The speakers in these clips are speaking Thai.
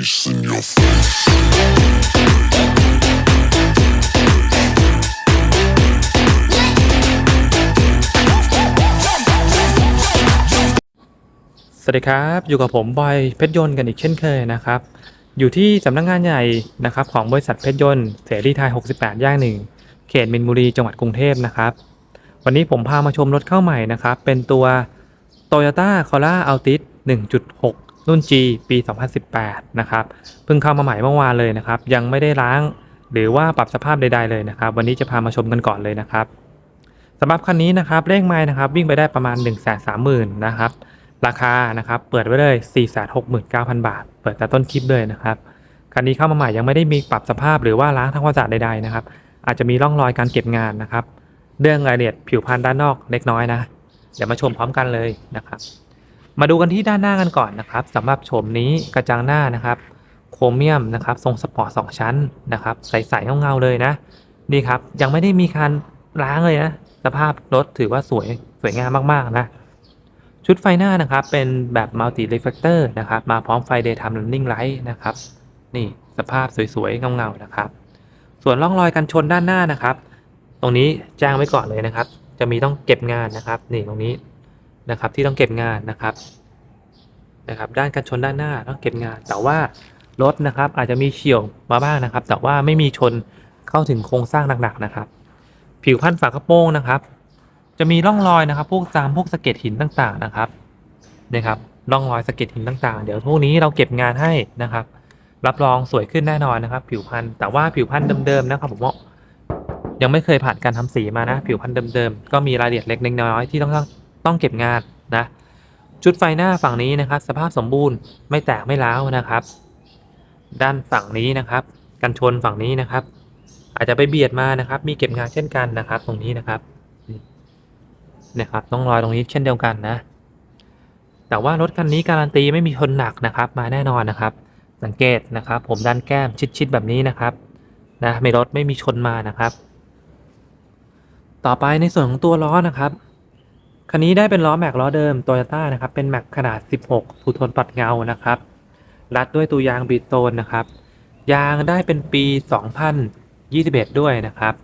face in your face. สวัสดีครับ อยู่กับผมบอยเพชรยนต์กันอีกเช่นเคยนะครับ อยู่ที่สำนักงานใหญ่นะครับของบริษัทเพชรยนต์เสรีไทย 68 ย่างหนึ่งเขตมินบุรีจังหวัดกรุงเทพนะครับ วันนี้ผมพามาชมรถเข้าใหม่นะครับ เป็นตัว Toyota Corolla Altis 1.6 รุ่น G ปี 2018 นะครับ เพิ่งเข้ามาใหม่เมื่อวานเลยนะครับ ยังไม่ได้ล้างหรือว่าปรับสภาพใดๆเลยนะครับ วันนี้จะพามาชมกันก่อนเลยนะครับสำหรับคันนี้นะครับเลขไม้นะครับวิ่งไปได้ประมาณ 1 3 0 0 0 0นะครับราคานะครับเปิดไว้เลย469,000บาท เปิดแต่ต้นคลิปเลยนะครับคันนี้เข้ามาใหม่ยังไม่ได้มีปรับสภาพหรือว่าล้างทำความสะอาดใดๆนะครับ อาจจะมีร่องรอยการเก็บงานนะครับ เรื่องรายละเอียดผิวพรรณด้านนอกเล็กน้อยนะ เดี๋ยวมาชมพร้อมกันเลยนะครับ มาดูกันที่ด้านหน้ากันก่อนนะครับสำหรับโฉมนี้กระจังหน้านะครับ โครเมียมนะครับ ทรงสปอร์ตสองชั้นนะครับ ใสๆเงาๆเลยนะนี่ครับ ยังไม่ได้มีการล้างเลยนะ สภาพรถถือว่าสวยสวยงามมากๆนะ ชุดไฟหน้านะครับ เป็นแบบ multi reflector นะครับ มาพร้อมไฟ daytime running light นะครับ นี่สภาพสวยๆเงาๆนะครับ ส่วนร่องรอยกันชนด้านหน้านะครับ ตรงนี้แจ้งไว้ก่อนเลยนะครับ จะมีต้องเก็บงานนะครับ นี่ตรงนี้ นะครับที่ต้องเก็บงานนะครับนะครับ ด้านกันชนด้านหน้าต้องเก็บงาน แต่ว่ารถนะครับอาจจะมีเฉี่ยวมาบ้างนะครับ แต่ว่าไม่มีชนเข้าถึงโครงสร้างหนักๆนะครับ ผิวพันฝากระโปรงนะครับ จะมีร่องรอยนะครับ พวกตามพวกสะเก็ดหินต่างๆนะครับนะครับร่องรอยสะเก็ดหินต่างๆ เดี๋ยวพวกนี้เราเก็บงานให้นะครับ รับรองสวยขึ้นแน่นอนนะครับ ผิวพันธ์แต่ว่าผิวพันธ์เดิมๆนะครับผมว่ายังไม่เคยผ่านการทำสีมานะ ผิวพันธ์เดิมๆก็มีรายละเอียดเล็กน้อยที่ต้อง ต้องเก็บงานนะชุดไฟหน้าฝั่งนี้นะครับ สภาพสมบูรณ์ไม่แตกไม่ร้าวนะครับ ด้านฝั่งนี้นะครับ กันชนฝั่งนี้นะครับ อาจจะไปเบียดมานะครับ มีเก็บงานเช่นกันนะครับ ตรงนี้นะครับนะครับต้องรอยตรงนี้เช่นเดียวกันนะ แต่ว่ารถคันนี้การันตีไม่มีชนหนักนะครับ มาแน่นอนนะครับ สังเกตนะครับ ผมดันแก้มชิดๆแบบนี้นะครับนะไม่รถไม่มีชนมานะครับ ต่อไปในส่วนของตัวล้อนะครับ คันนี้ได้เป็นล้อแม็กล้อเดิมโตโยต้านะครับ เป็นแม็กขนาด 16ทูทนปัดเงานะครับ รัดด้วยตัวยางบีโตนนะครับ ยางได้เป็นปี 2021 ด้วยนะครับ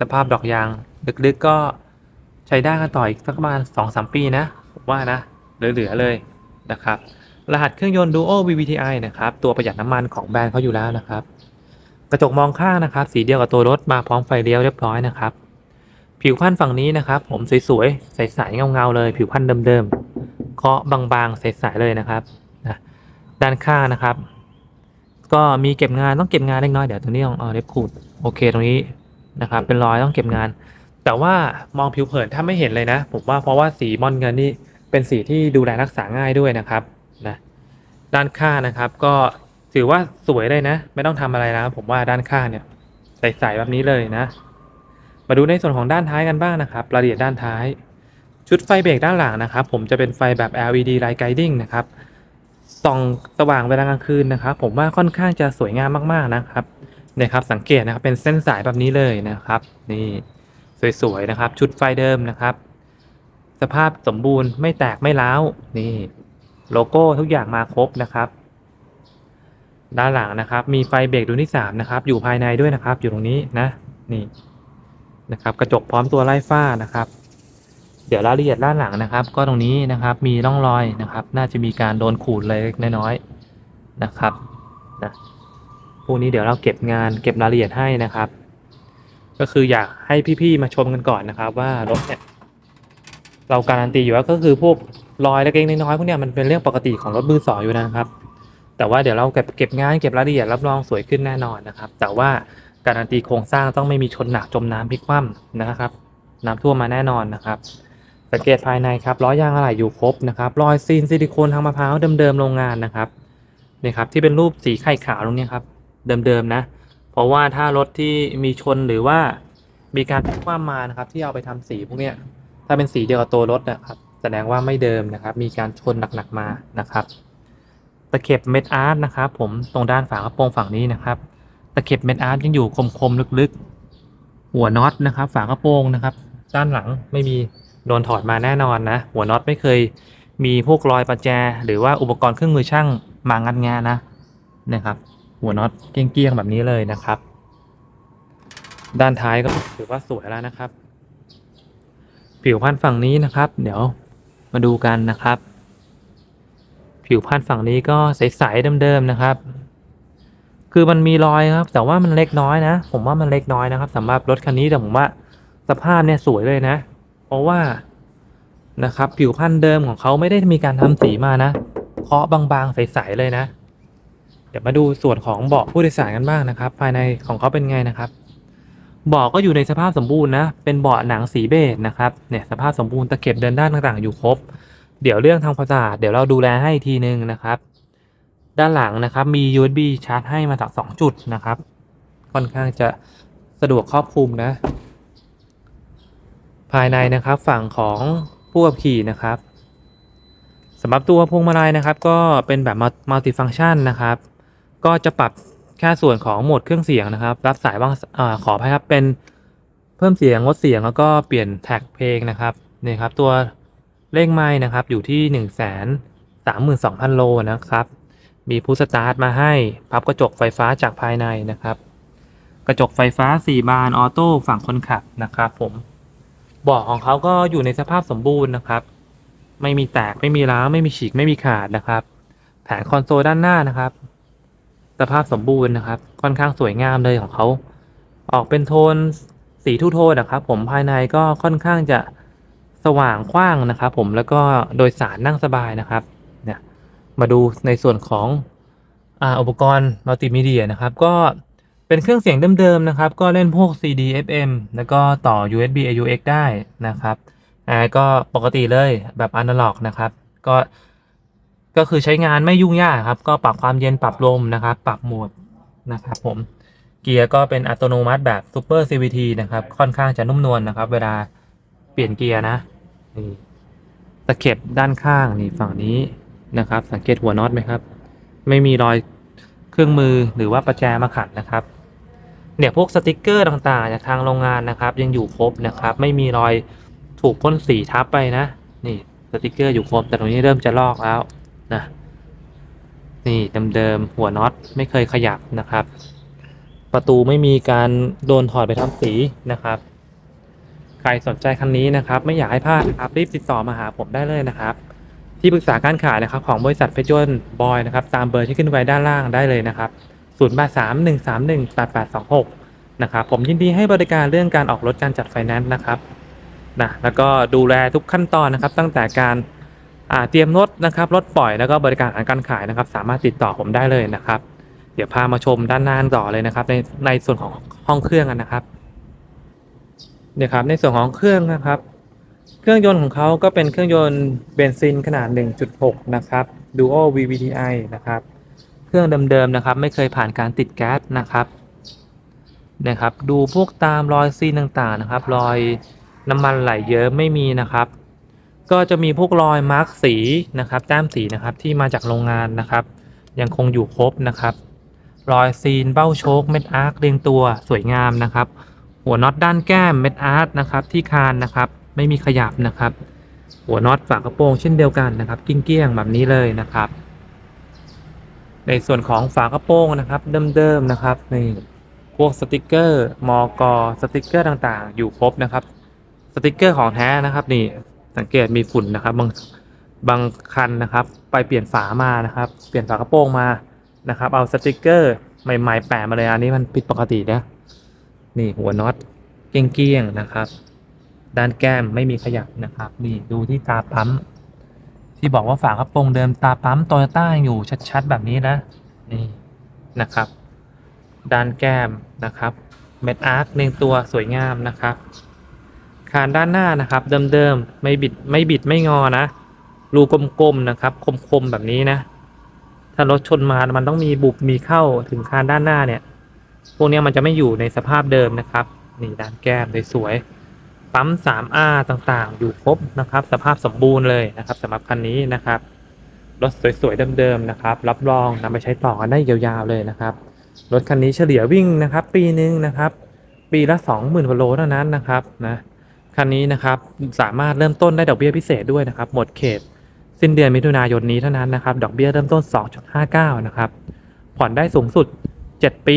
สภาพดอกยางลึกๆก็ใช้ได้กันต่ออีกสักประมาณ2อสปีนะว่านะ เหลือๆเลยนะครับ รหัสเครื่องยนต์ Duo VVTi นะครับ ตัวประหยัดน้ำมันของแบรนด์เขาอยู่แล้วนะครับ กระจกมองข้างนะครับ สีเดียวกับตัวรถมาพร้อมไฟเลี้ยวเรียบร้อยนะครับ ผิวพันธุ์ฝั่งนี้นะครับ ผมสวยๆ ใสๆ เงาๆ เลย ผิวพันธุ์เดิมๆเคาะบางๆ ใสๆ เลยนะครับนะด้านข้างนะครับ ก็มีเก็บงานต้องเก็บงานเล็กน้อยเดี๋ยวตรงนี้ลองเอาเล็บขูดโอเคตรงนี้นะครับ เป็นรอยต้องเก็บงาน แต่ว่ามองผิวเผินถ้าไม่เห็นเลยนะ ผมว่าเพราะว่าสีมอนเงินนี่เป็นสีที่ดูแลรักษาง่ายด้วยนะครับนะด้านข้างนะครับ ก็ถือว่าสวยเลยนะ ไม่ต้องทำอะไรนะผมว่าด้านข้างเนี่ยใสๆแบบนี้เลยนะ มาดูในส่วนของด้านท้ายกันบ้างนะครับรายละเอียดด้านท้าย ชุดไฟเบรกด้านหลังนะครับ ผมจะเป็นไฟแบบ LED light guiding นะครับส่องสว่างเวลากลางคืนนะครับ ผมว่าค่อนข้างจะสวยงามมากๆนะครับเนี่ยครับสังเกตนะครับเป็นเส้นสายแบบนี้เลยนะครับ นี่สวยๆนะครับ ชุดไฟเดิมนะครับ สภาพสมบูรณ์ไม่แตกไม่ร้าวนี่ โลโก้ทุกอย่างมาครบนะครับ ด้านหลังนะครับ มีไฟเบรกดวงที่3นะครับ อยู่ภายในด้วยนะครับ อยู่ตรงนี้นะ นี่ นะครับกระจกพร้อมตัวไล่ฝ้านะครับ เดี๋ยวรายละเอียดด้านหลังนะครับ ก็ตรงนี้นะครับมีร่องรอยนะครับ น่าจะมีการโดนขูดเล็กน้อยๆนะครับนะพวกนี้เดี๋ยวเราเก็บงานเก็บรายละเอียดให้นะครับ ก็คืออยากให้พี่ๆมาชมกันก่อนนะครับ ว่ารถเนี่ยเราการันตีอยู่ว่าก็คือพวกรอยเล็กๆน้อยๆพวกเนี้ยมันเป็นเรื่องปกติของรถมือสองอยู่นะครับ แต่ว่าเดี๋ยวเราเก็บเก็บงานเก็บรายละเอียดรับรองสวยขึ้นแน่นอนนะครับ แต่ว่า การันตีโครงสร้างต้องไม่มีชนหนักจมน้ำพลิกคว่ำนะครับน้ำท่วมมาแน่นอนนะครับ สังเกตภายในครับล้อยางอะไหล่อยู่ครบนะครับรอยซีนซิลิโคนทางมะพร้าวเดิมๆโรงงานนะครับนี่ครับที่เป็นรูปสีไข่ขาวตรงนี้ครับเดิมๆนะ เพราะว่าถ้ารถที่มีชนหรือว่ามีการพลิกคว่ำมานะครับ ที่เอาไปทำสีพวกเนี้ยถ้าเป็นสีเดียวกับตัวรถนะครับ แสดงว่าไม่เดิมนะครับ มีการชนหนักๆมานะครับตะเข็บเม็ดอาร์ตนะครับ ผมตรงด้านฝากระโปรงฝั่งนี้นะครับ ตะเข็บเม็ดอาร์ตยังอยู่คมๆลึกๆ หัวน็อตนะครับ ฝากระโปรงนะครับ ด้านหลังไม่มีโดนถอดมาแน่นอนนะ หัวน็อตไม่เคยมีพวกรอยประแจ หรือว่าอุปกรณ์เครื่องมือช่างมางัดงะนนะนะครับ หัวน็อตเกี้ยงๆแบบนี้เลยนะครับ ด้านท้ายก็ถือว่าสวยแล้วนะครับ ผิวพันธุ์ฝั่งนี้นะครับ เดี๋ยวมาดูกันนะครับ ผิวพันธุ์ฝั่งนี้ก็ใสๆเดิมๆนะครับ คือมันมีรอยครับ แต่ว่ามันเล็กน้อยนะ ผมว่ามันเล็กน้อยนะครับสำหรับรถคันนี้แต่ผมว่าสภาพเนี่ยสวยเลยนะ เพราะว่านะครับ ผิวพันธุ์เดิมของเขาไม่ได้มีการทำสีมานะเคาะบางๆใสๆเลยนะ เดี๋ยวมาดูส่วนของเบาะผู้โดยสารกันบ้างนะครับ ภายในของเขาเป็นไงนะครับเบาะก็อยู่ในสภาพสมบูรณ์นะ เป็นเบาะหนังสีเบจนะครับ เนี่ยสภาพสมบูรณ์ตะเข็บเดินด้านต่างๆอยู่ครบ เดี๋ยวเรื่องทางภาษาทเดี๋ยวเราดูแลให้อีกทีนึงนะครับ ด้านหลังนะครับมี USB ชาร์จให้มาจากสองจุดนะครับ ค่อนข้างจะสะดวกครอบคลุมนะ ภายในนะครับฝั่งของผู้ขับขี่นะครับสำหรับตัวพวงมาลัยนะครับ ก็เป็นแบบมัลติฟัง c t ชันนะครับ ก็จะปรับแค่ส่วนของโหมดเครื่องเสียงนะครับ รับสายบ้างอขออภัยครับเป็นเพิ่มเสียงลดเสียงแล้วก็เปลี่ยนแท็กเพลงนะครับนี่ครับตัวเลขไม้นะครับอยู่ที่ 1 3 2 0 0 0โลนะครับ มีพุชสตาร์ทมาให้ พับกระจกไฟฟ้าจากภายในนะครับ กระจกไฟฟ้า 4 บานออโต้ฝั่งคนขับนะครับผมเบาะของเขาก็อยู่ในสภาพสมบูรณ์นะครับ ไม่มีแตกไม่มีร้าวไม่มีฉีกไม่มีขาดนะครับ แผงคอนโซลด้านหน้านะครับ สภาพสมบูรณ์นะครับ ค่อนข้างสวยงามเลยของเขา ออกเป็นโทนสีทูโทนนะครับ ผมภายในก็ค่อนข้างจะสว่างกว้างนะครับ ผมแล้วก็โดยสารนั่งสบายนะครับ มาดูในส่วนของออุปกรณ์มัลติมีเดียนะครับ ก็เป็นเครื่องเสียงเดิมๆนะครับ ก็เล่นพวก CD FM แล้วก็ต่อ USB AUX ได้นะครับอ่าก็ปกติเลยแบบอนาล็อกนะครับ ก็ก็คือใช้งานไม่ยุ่งยากครับ ก็ปรับความเย็นปรับลมนะครับ ปรับโหมดนะครับผมเกียร์ก็เป็นอัตโนมัติแบบ Super CVT นะครับ ค่อนข้างจะนุ่มนวลนะครับ เวลาเปลี่ยนเกียร์นะนี่ตะเข็บด้านข้างนี่ฝั่งนี้ นะครับ สังเกตหัวน็อตไหมครับ ไม่มีรอยเครื่องมือหรือว่าประแจมาขัดนะครับเนี่ยพวกสติกเกอร์ต่างๆจากทางโรงงานนะครับ ยังอยู่ครบนะครับ ไม่มีรอยถูกพ่นสีทับไปนะ นี่สติกเกอร์อยู่ครบแต่ตรงนี้เริ่มจะลอกแล้วนะนี่เดิมๆหัวน็อตไม่เคยขยับนะครับ ประตูไม่มีการโดนถอดไปทำสีนะครับ ใครสนใจคันนี้นะครับ ไม่อยากให้พลาดครับรีบติดต่อมาหาผมได้เลยนะครับ ที่ปรึกษาการขายนะครับของบริษัทเพชรยนต์บอยนะครับตามเบอร์ที่ขึ้นไว้ด้านล่างได้เลยนะครับ0 8 3 1 3 1 8 8 2 6นะครับผมยินดีให้บริการเรื่องการออกรถการจัดไฟแนนซ์นะครับนะแล้วก็ดูแลทุกขั้นตอนนะครับตั้งแต่การเตรียมรถนะครับรถปล่อยแล้วก็บริการอาหารการขายนะครับ สามารถติดต่อผมได้เลยนะครับ เดี๋ยวพามาชมด้านหน้าต่อเลยนะครับ ในในส่วนของห้องเครื่องกันนะครับเนี่ยครับในส่วนของเครื่องนะครับ เครื่องยนต์ของเขาก็เป็นเครื่องยนต์เบนซินขนาด 1.6 นะครับ Duo VVTi นะครับ เครื่องเดิมๆนะครับ ไม่เคยผ่านการติดแก๊สนะครับนะครับ ดูพวกตามรอยซีนต่างๆนะครับ รอยน้ำมันไหลเยอะไม่มีนะครับ ก็จะมีพวกรอยมาร์กสีนะครับแต้มสีนะครับที่มาจากโรงงานนะครับ ยังคงอยู่ครบนะครับ รอยซีนเบ้าโชคเม็ดอาร์คเรียงตัวสวยงามนะครับ หัวน็อตด้านแก้มเม็ดอาร์คนะครับที่คานนะครับ ไม่มีขยับนะครับ หัวน็อตฝากระโปรงเช่นเดียวกันนะครับ กิ้งเกี้ยงแบบนี้เลยนะครับ ในส่วนของฝากระโปรงนะครับ เดิมๆนะครับนี่พวกสติกเกอร์มอกอสติกเกอร์ต่างๆ อยู่ครบนะครับ สติกเกอร์ของแท้นะครับนี่สังเกตมีฝุ่นนะครับบางบางคันนะครับ ไปเปลี่ยนฝามานะครับ เปลี่ยนฝากระโปรงมานะครับ เอาสติกเกอร์ใหม่ๆแปะมาเลยอันนี้มันผิดปกตินะนี่หัวน็อตเกี้ยงๆนะครับ ด้านแก้มไม่มีขยับนะครับ นี่ดูที่ตาปั๊ม ที่บอกว่าฝากระโปรงเดิมตาปั๊มโตโยต้าอยู่ชัดๆ แบบนี้นะ นี่นะครับ ด้านแก้มนะครับเม็ดอาร์คเรียงตัวสวยงามนะครับคานด้านหน้านะครับเดิมๆไม่บิดไม่บิดไม่งอนะรูกลมๆนะครับ คมๆแบบนี้นะ ถ้ารถชนมามันต้องมีบุบมีเข้าถึงคานด้านหน้าเนี่ย พวกนี้มันจะไม่อยู่ในสภาพเดิมนะครับ นี่ด้านแก้มสวยๆ ปั๊ม 3R ต่างๆ อยู่ครบนะครับ สภาพสมบูรณ์เลยนะครับสำหรับคันนี้นะครับ รถสวยๆเดิมๆนะครับ รับรองนำไปใช้ต่อกันได้ยาวๆเลยนะครับ รถคันนี้เฉลี่ยวิ่งนะครับ ปีหนึ่งนะครับ ปีละ 20,000กว่าโลเท่านั้นนะครับนะคันนี้นะครับสามารถเริ่มต้นได้ดอกเบี้ยพิเศษด้วยนะครับ หมดเขต สิ้นเดือนมิถุนายนนี้เท่านั้นนะครับ ดอกเบี้ยเริ่มต้น 2.59 นะครับ ผ่อนได้สูงสุด 7 ปี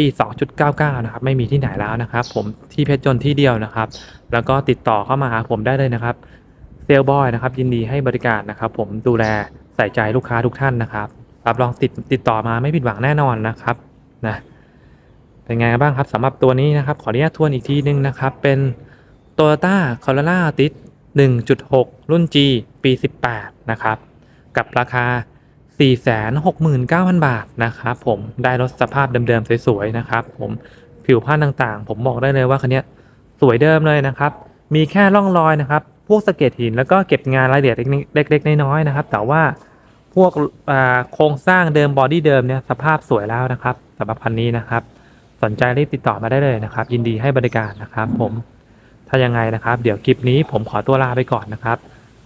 2.99 นะครับ ไม่มีที่ไหนแล้วนะครับ ผมที่เพชรยนที่เดียวนะครับ แล้วก็ติดต่อเข้ามาหาผมได้เลยนะครับเซลบอยนะครับ ยินดีให้บริการนะครับ ผมดูแลใส่ใจลูกค้าทุกท่านนะครับรับรองติดติดต่อมาไม่ผิดหวังแน่นอนนะครับนะเป็นไงบ้างครับสำหรับตัวนี้นะครับ ขออนุญาตทวนอีกทีนึงนะครับ เป็น Toyota Corolla Altis 1.6 รุ่น G ปี 18 นะครับ กับราคา 469,000 บาทนะครับผมได้รถสภาพเดิมๆสวยๆนะครับผมผิวพรรณต่างๆ ผมบอกได้เลยว่าคันนี้สวยเดิมเลยนะครับ มีแค่ร่องรอยนะครับ พวกสะเก็ดหินแล้วก็เก็บงานรายละเอียดเล็กๆน้อยๆนะครับ แต่ว่าพวกโครงสร้างเดิมบอดี้เดิมเนี่ยสภาพสวยแล้วนะครับสำหรับคันนี้นะครับ สนใจรีบติดต่อมาได้เลยนะครับ ยินดีให้บริการนะครับผมถ้ายังไงนะครับ เดี๋ยวคลิปนี้ผมขอตัวลาไปก่อนนะครับ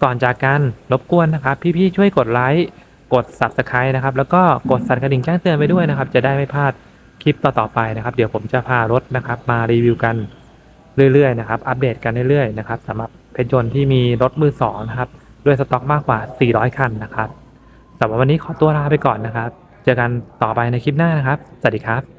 ก่อนจากกันรบกวนนะครับ พี่ๆช่วยกดไลค์ กด subscribe นะครับ แล้วก็กดสั่นกระดิ่งแจ้งเตือนไปด้วยนะครับ จะได้ไม่พลาดคลิปต่อๆไปนะครับ เดี๋ยวผมจะพารถนะครับ มารีวิวกันเรื่อยๆนะครับ อัปเดตกันเรื่อยๆนะครับสำหรับเพชรยนต์ที่มีรถมือสองนะครับด้วยสต็อกมากกว่า 400 คันนะครับสำหรับวันนี้ขอตัวลาไปก่อนนะครับ เจอกันต่อไปในคลิปหน้านะครับ สวัสดีครับ